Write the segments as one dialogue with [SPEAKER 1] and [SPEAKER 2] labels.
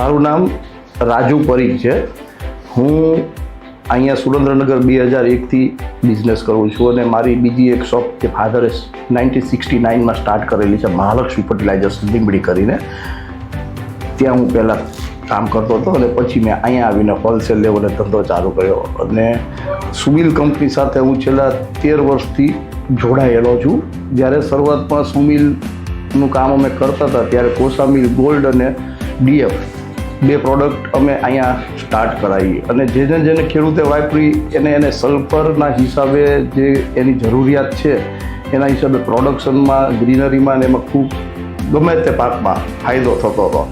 [SPEAKER 1] મારું નામ રાજુ પરીખ છે. હું અહીંયા સુરેન્દ્રનગર બે હજાર એકથી બિઝનેસ કરું છું અને મારી બીજી એક શોપ કે ફાધરે નાઇન્ટીન સિક્સટી નાઇનમાં સ્ટાર્ટ કરેલી છે, મહાલક્ષ્મી ફર્ટિલાઇઝર્સ લીંબડી કરીને. ત્યાં હું પહેલાં કામ કરતો હતો અને પછી મેં અહીંયા આવીને હોલસેલ લેવલે ધંધો ચાલુ કર્યો. અને સુમિલ કંપની સાથે હું છેલ્લા તેર વર્ષથી જોડાયેલો છું. જ્યારે શરૂઆતમાં સુમિલનું કામ અમે કરતા હતા, ત્યારે કોસામિલ ગોલ્ડ અને ડીએફ બે પ્રોડક્ટ અમે અહીંયા સ્ટાર્ટ કરાવી અને જેને જેને ખેડૂતે વાપરી, એને એને સલ્ફરના હિસાબે જે એની જરૂરિયાત છે, એના હિસાબે પ્રોડક્શનમાં ગ્રીનરીમાં ને એમાં ખૂબ ગમે તે પાકમાં ફાયદો થતો હતો.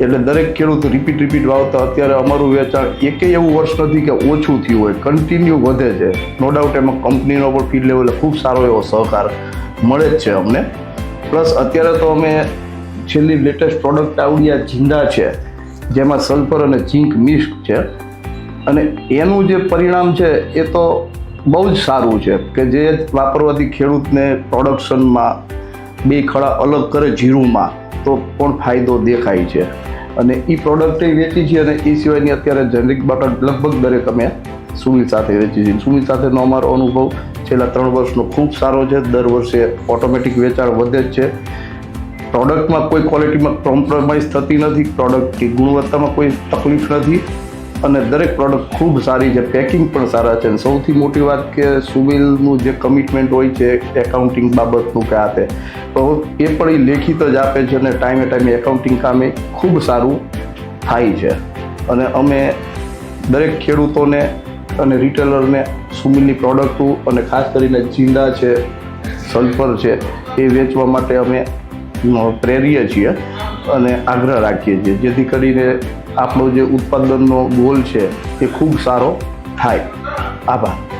[SPEAKER 1] એટલે દરેક ખેડૂત રિપીટ રિપીટ વાવતા. અત્યારે અમારું વેચાણ એકે એવું વર્ષ નથી કે ઓછું થયું હોય. કન્ટિન્યુ વધે છે. નો ડાઉટ એમાં કંપનીનો પણ ફીડ લેવલે ખૂબ સારો એવો સહકાર મળે જ છે અમને. પ્લસ અત્યારે તો અમે છેલ્લી લેટેસ્ટ પ્રોડક્ટ આવડી આ છે. જેમાં સલ્ફર અને ઝીંક મિક્સ છે. અને એનું જે પરિણામ છે, એ તો બહુ જ સારું છે કે જે વાપરવાથી ખેડૂતને પ્રોડક્શનમાં બે ખડા અલગ કરે જીરુમાં, તો પણ ફાયદો દેખાય છે. અને એ પ્રોડક્ટ વેચી છે અને એ સિવાયની અત્યારે જનરિક બોટલ લગભગ દરેક અમે સુમિલ સાથે વેચી છે સુમિલ સાથેનો અમારો અનુભવ છેલ્લા ત્રણ વર્ષનો ખૂબ સારો છે. દર વર્ષે ઓટોમેટિક વેચાણ વધે જ છે. પ્રોડક્ટમાં કોઈ ક્વોલિટીમાં કોમ્પ્રોમાઇઝ થતી નથી, પ્રોડક્ટની ગુણવત્તામાં કોઈ તકલીફ નથી અને દરેક પ્રોડક્ટ ખૂબ સારી છે, પેકિંગ પણ સારા છે. અને સૌથી મોટી વાત કે સુમિલનું જે કમિટમેન્ટ હોય છે, એકાઉન્ટિંગ બાબતનું કે આ તે, તો એ પણ એ લેખિત જ આપે છે અને ટાઈમે ટાઈમે એકાઉન્ટિંગ કામે ખૂબ સારું થાય છે. અને અમે દરેક ખેડૂતોને અને રિટેલરને સુમિલની પ્રોડક્ટો અને ખાસ કરીને ઝીંડા છે, સલ્ફર છે, એ વેચવા માટે અમે પ્રેરીએ છીએ અને આગ્રહ રાખીએ છીએ. જેથી કરીને આપણો જે ઉત્પાદનનો ગોલ છે એ ખૂબ સારો થાય. આભાર.